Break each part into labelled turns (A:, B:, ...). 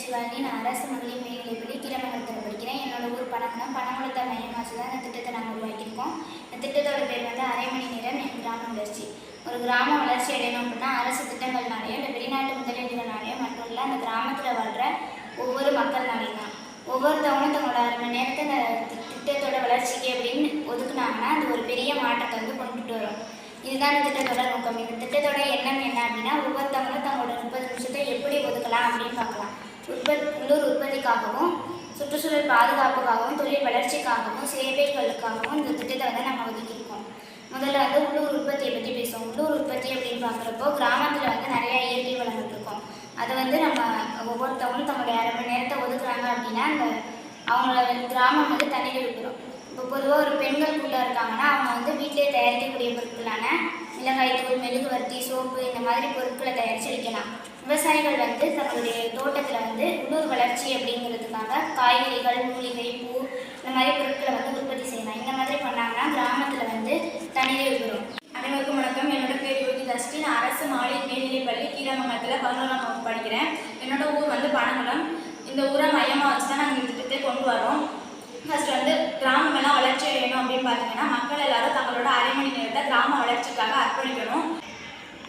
A: சிவானி நான் அரசு மகளிர் மேல்நிலைப்பள்ளி கீரமங்கலத்தில் படிக்கிறேன். என்னோட ஊர் பனங்குளம் பனங்குளத்தை மையமாச்சு தான் இந்த திட்டத்தை நாங்கள் உருவாக்கியிருக்கோம். இந்த திட்டத்தோட பேர் வந்து அரை மணி நேரம் என் கிராம வளர்ச்சி. ஒரு கிராமம் வளர்ச்சி அடையணும் அப்படின்னா அரசு திட்டங்கள்னாலேயோ இல்லை வெளிநாட்டு முதலீடுகள்னாலேயோ மட்டும் இல்லை அந்த கிராமத்தில் வாழ்கிற ஒவ்வொரு மக்கள்னாலையும் தான். ஒவ்வொருத்தவங்களும் தங்களோட அரை மணி நேரத்தை இந்த திட்டத்தோட வளர்ச்சிக்கு அப்படின்னு ஒதுக்குனாங்கன்னா அது ஒரு பெரிய மாற்றத்தை வந்து கொண்டுட்டு வரும். இதுதான் இந்த திட்டத்தோட நோக்கம். இந்த திட்டத்தோட எண்ணம் என்ன அப்படின்னா ஒவ்வொருத்தவங்களும் தங்களோட முப்பது நிமிஷத்தை எப்படி ஒதுக்கலாம் அப்படின்னு பார்க்கலாம். உற்பத் உள்ளூர் உற்பத்திக்காகவும் சுற்றுச்சூழல் பாதுகாப்புக்காகவும் தொழில் வளர்ச்சிக்காகவும் சேவைகளுக்காகவும் இந்த திட்டத்தை வந்து நம்ம ஒதுக்கியிருக்கோம். முதல்ல வந்து உள்ளூர் உற்பத்தியை பற்றி பேசுவோம். உள்ளூர் உற்பத்தி அப்படின்னு பார்க்குறப்போ கிராமத்தில் வந்து நிறைய இயற்கை வளங்கள் இருக்கும் அதை வந்து நம்ம ஒவ்வொருத்தவங்களும் தங்களுடைய அரை மணி நேரத்தை ஒதுக்குறாங்க அப்படின்னா அந்த அவங்களோட கிராமம் வந்து தண்ணீர் விற்கிறோம் இப்போ பொதுவாக ஒரு பெண்கள் கூட இருக்காங்கன்னா அவங்க வந்து வீட்டிலே தயாரிக்கக்கூடிய பொருட்களான மிளகாய்த்தூள் மெழுகுவர்த்தி சோப்பு இந்த மாதிரி பொருட்களை தயாரித்து வைக்கலாம். விவசாயிகள் வந்து தங்களுடைய தோட்டத்தில் வந்து உள்ளூர் வளர்ச்சி அப்படிங்கிறதுக்காக காய்கறிகள் மூலிகை பூ இந்த மாதிரி பொருட்களை வந்து உற்பத்தி செய்யலாம். இந்த மாதிரி பண்ணாங்கன்னா கிராமத்தில் வந்து தண்ணீர் விற்கிறோம்
B: அனைவருக்கும் வணக்கம். என்னோட பேர் யோகி தஸ்டி நான் அரசு மகளிர் மேல்நிலைப்பள்ளி கீரமங்கலத்தில் பதினொன்றாம் வகுப்பு படிக்கிறேன். என்னோட ஊர் வந்து பனங்குளம். இந்த ஊரை மையமாக வச்சு தான் நாங்கள் இந்த திட்டத்தை கொண்டு வரோம். ஃபர்ஸ்ட் வந்து கிராமமெல்லாம் வளர்ச்சி அடையணும் அப்படின்னு பார்த்தீங்கன்னா மக்கள் எல்லாரும் தங்களோட அரை மணி நேரத்தை கிராம வளர்ச்சிக்காக அர்ப்பணிக்கணும்.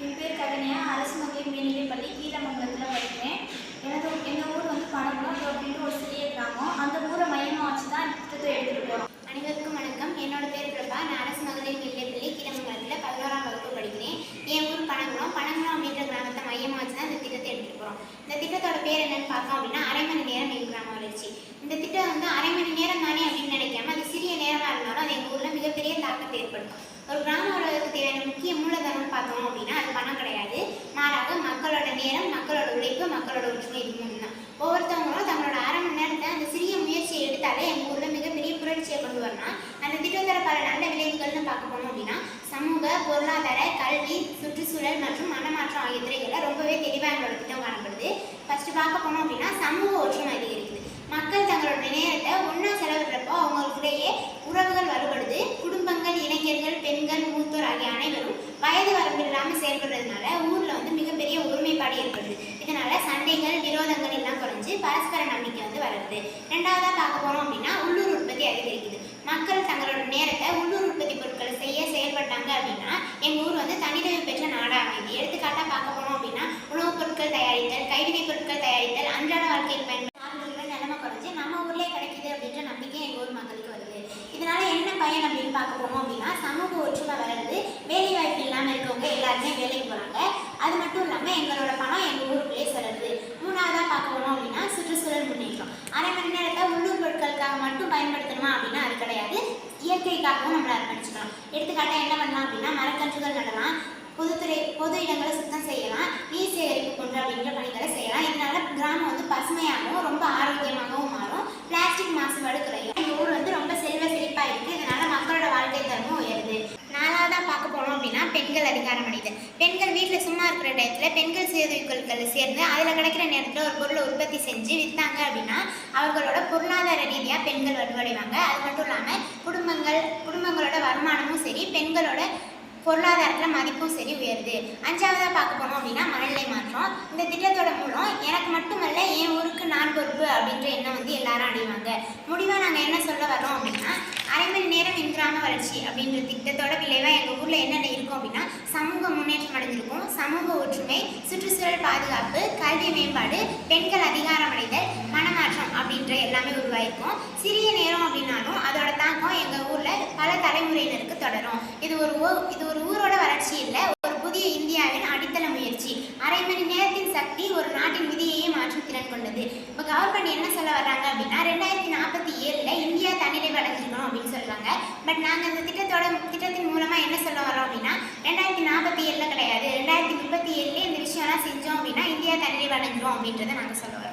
C: என் பேர் ககன்யா அரசு மகளிர் மேல்நிலைப்பள்ளி கீழமங்கலத்தில் படிக்கிறேன். எனது எங்கள் ஊர் வந்து பனகுளம் அப்படின்ற ஒரு சிறிய கிராமம். அந்த ஊரை மையமாக வச்சு தான் திட்டத்தை எடுத்துகிட்டு போகிறோம்
A: அனைவருக்கும் வணக்கம். என்னோட பேர் பிரபா. நான் அரசு மகளிர் மேல்நிலைப்பள்ளி கீழமங்கலத்தில் பதினோராம் வகுப்பு படிக்கிறேன். என் ஊர் பனங்குளம் பனங்குளம் அப்படின்ற கிராமத்தை மையமாக வச்சு தான் இந்த திட்டத்தை எடுத்துகிட்டு போகிறோம் இந்த திட்டத்தோட பேர் என்னன்னு பார்த்தோம் அப்படின்னா அரை மணி நேரம் எங்கள் கிராம வளர்ச்சி. இந்த திட்டம் வந்து அரை மணி நேரம் தானே அப்படின்னு நினைக்கிறேன் அது சிறிய நேரமாக இருந்தாலும் அது எங்கள் ஊரில் மிகப்பெரிய தாக்கத்தை ஏற்படுத்தும் ஒரு கிராம தேவையான முக்கிய மூலதனம் பார்த்தோம் அப்படின்னா அது பணம் கிடையாது. மாறாக மக்களோட நேரம் மக்களோட உழைப்பு மக்களோட ஒற்றுமை இது மூணு தான் ஒவ்வொருத்தவங்களும் தங்களோட அரை மணி நேரத்தை அந்த சிறிய முயற்சியை எடுத்தாலே எங்கள் ஊரில் மிகப்பெரிய புரட்சியை கொண்டு வரலாம் அந்த பரந்த விளைவுகள்னு பார்க்க போனோம் அப்படின்னா சமூக பொருளாதார கல்வி சுற்றுச்சூழல் மற்றும் மனமாற்றம் ஆகிய துறைகளில் ரொம்பவே தெளிவாக எங்களோட திட்டம் காணப்படுது. ஃபர்ஸ்ட் பார்க்க போனோம் அப்படின்னா சமூக ஒற்றுமை அதிகரிக்குது. மக்கள் தங்களோட நேரத்தை ஒன்றா செலவிடுறப்போ அவங்களுக்கிடையே உறவுகள் வலுப்படுது. குடும்பங்கள் இளைஞர்கள் பெண்கள் மூத்தோர் ஆகிய அனைவரும் வயது வரம்பு இல்லாமல் செயல்படுறதுனால ஊரில் வந்து மிகப்பெரிய ஒருமைப்பாடு ஏற்படுது. இதனால சண்டைகள் விரோதங்கள் எல்லாம் குறைஞ்சு பரஸ்பர நம்பிக்கை வந்து வளருது. ரெண்டாவதாக பார்க்க போனோம் அப்படின்னா உள்ளூர் உற்பத்தி அதிகரிக்குது. மக்கள் தங்களோட நேரத்தை உள்ளூர் உற்பத்தி பொருட்களை செய்ய செயல்பட்டாங்க அப்படின்னா எங்கள் ஊர் வந்து தனித்துவம் பெற்ற நாடாக அமைது எடுத்துக்காட்டாக பார்க்க போனோம் அப்படின்னா உணவுப் பொருட்கள் தயாரித்தல் கைவினைப் பொருட்கள் தயாரித்தல் அன்றாட வாழ்க்கையில் பயன்படுத்த நிலைமை குறைஞ்சி நம்ம ஊர்லேயே கிடைக்குது அப்படின்ற நம்பிக்கை எங்கள் ஊர் மக்களுக்கு வருது. இதனால என்ன பயன் அப்படின்னு பார்க்க போனோம் அப்படின்னா சமூக ஒற்றுமை வளருது வேலை வாய்ப்பு இல்லாமல் இருக்கவங்க எல்லாருமே வேலைக்கு போகிறாங்க அது மட்டும் இல்லாமல் எங்களோட பணம் எங்கள் ஊருக்குள்ளேயே செலவுது மூணாவதாக பார்க்க போனோம் அப்படின்னா சுற்றுச்சூழல் முன்னேற்றம் அரை மணி நேரத்தை உள்ளூர் பொருட்களுக்காக மட்டும் பயன்படுத்தணுமா அப்படின்னா அது கிடையாது இயற்கைக்காகவும் நம்மளை அர்ப்பணிச்சுக்கலாம் எடுத்துக்காட்டாக என்ன பண்ணலாம் அப்படின்னா மரக்கன்றுகள் நடலாம். பொதுத்துறை பொது இடங்களை சுத்தம் செய்யலாம். நீர் சேகரிப்பு கொண்டு அப்படின்ற பணிகளை செய்யலாம். இதனால கிராமம் வந்து பசுமையாகவும் ரொம்ப ஆரோக்கியமாகவும் மாறும். பிளாஸ்டிக் மாசுபாடு குறையும். எங்கள் ஊர் வந்து ரொம்ப செல்வ செழிப்பாக இருக்குது இதனால மக்களோட வாழ்க்கை தரமும் உயருது. நாலாவதாக பார்க்க போனோம் அப்படின்னா பெண்கள் அதிகாரம் அடைது பெண்கள் வீட்டில் சும்மா இருக்கிற டயத்தில் பெண்கள் சுய சேர்ந்து அதில் கிடைக்கிற நேரத்தில் ஒரு பொருளை உற்பத்தி செஞ்சு விற்றாங்க அப்படின்னா அவர்களோட பொருளாதார ரீதியாக பெண்கள் வலுவடைவாங்க. அது மட்டும் இல்லாமல் குடும்பங்கள் குடும்பங்களோட வருமானமும் சரி பெண்களோட பொருளாதாரத்தில் மதிப்பும் சரி உயருது. அஞ்சாவதாக பார்க்க போனோம் அப்படின்னா மனநிலை மாற்றம். இந்த திட்டத்தோட மூலம் எனக்கு மட்டுமல்ல என் ஊருக்கு நான் பொறுப்பு அப்படின்ற எண்ணம் வந்து எல்லாரும் அடைவாங்க. முடிவாக நாங்கள் என்ன சொல்ல வரோம் அப்படின்னா அரை மணி நேரம் என் வளர்ச்சி அப்படின்ற திட்டத்தோட விளைவாக எங்கள் ஊரில் என்னென்ன இருக்கும் அப்படின்னா சமூக முன்னேற்றம் அடைஞ்சிருக்கும். சமூக ஒற்றுமை சுற்று பாதுகாப்பு கல்வி மேம்பாடு பெண்கள் அதிகாரம் அடைதல் மனமாற்றம் அப்படின்ற எல்லாமே உருவாயிருக்கும். சிறிய நேரம் அப்படின்னாலும் அதோட தாக்கம் எங்கள் ஊரில் பல தலைமுறையினருக்கு தொடரும். இது ஒரு இது ஒரு ஊரோட வளர்ச்சி இல்லை ஒரு புதிய இந்தியாவின் அடித்தள முயற்சி. அரை மணி நேரத்தின் சக்தி ஒரு நாட்டின் விதியையே மாற்றும் திறன் கொண்டது. இப்போ கவர்மெண்ட் என்ன சொல்ல வர்றாங்க அப்படின்னா ரெண்டாயிரத்தி நாற்பத்தி ஏழில் இந்தியா தன்னிறைவு அடைஞ்சிருக்கணும் அப்படின்னு சொல்றாங்க. பட் நாங்கள் அந்த திட்டத்தோட திட்டத்தின் மூலம் என்ன சொல்ல வரோம் அப்படின்னா ரெண்டாயிரத்தி நாற்பத்தி ஏழில் கிடையாது ரெண்டாயிரத்தி முப்பத்தி ஏழுலேயே இந்த விஷயம்லாம் செஞ்சோம் அப்படின்னா இந்தியா தன்னிறைவு அடைஞ்சிரும் அப்படின்றத நாங்கள் சொல்ல வரோம்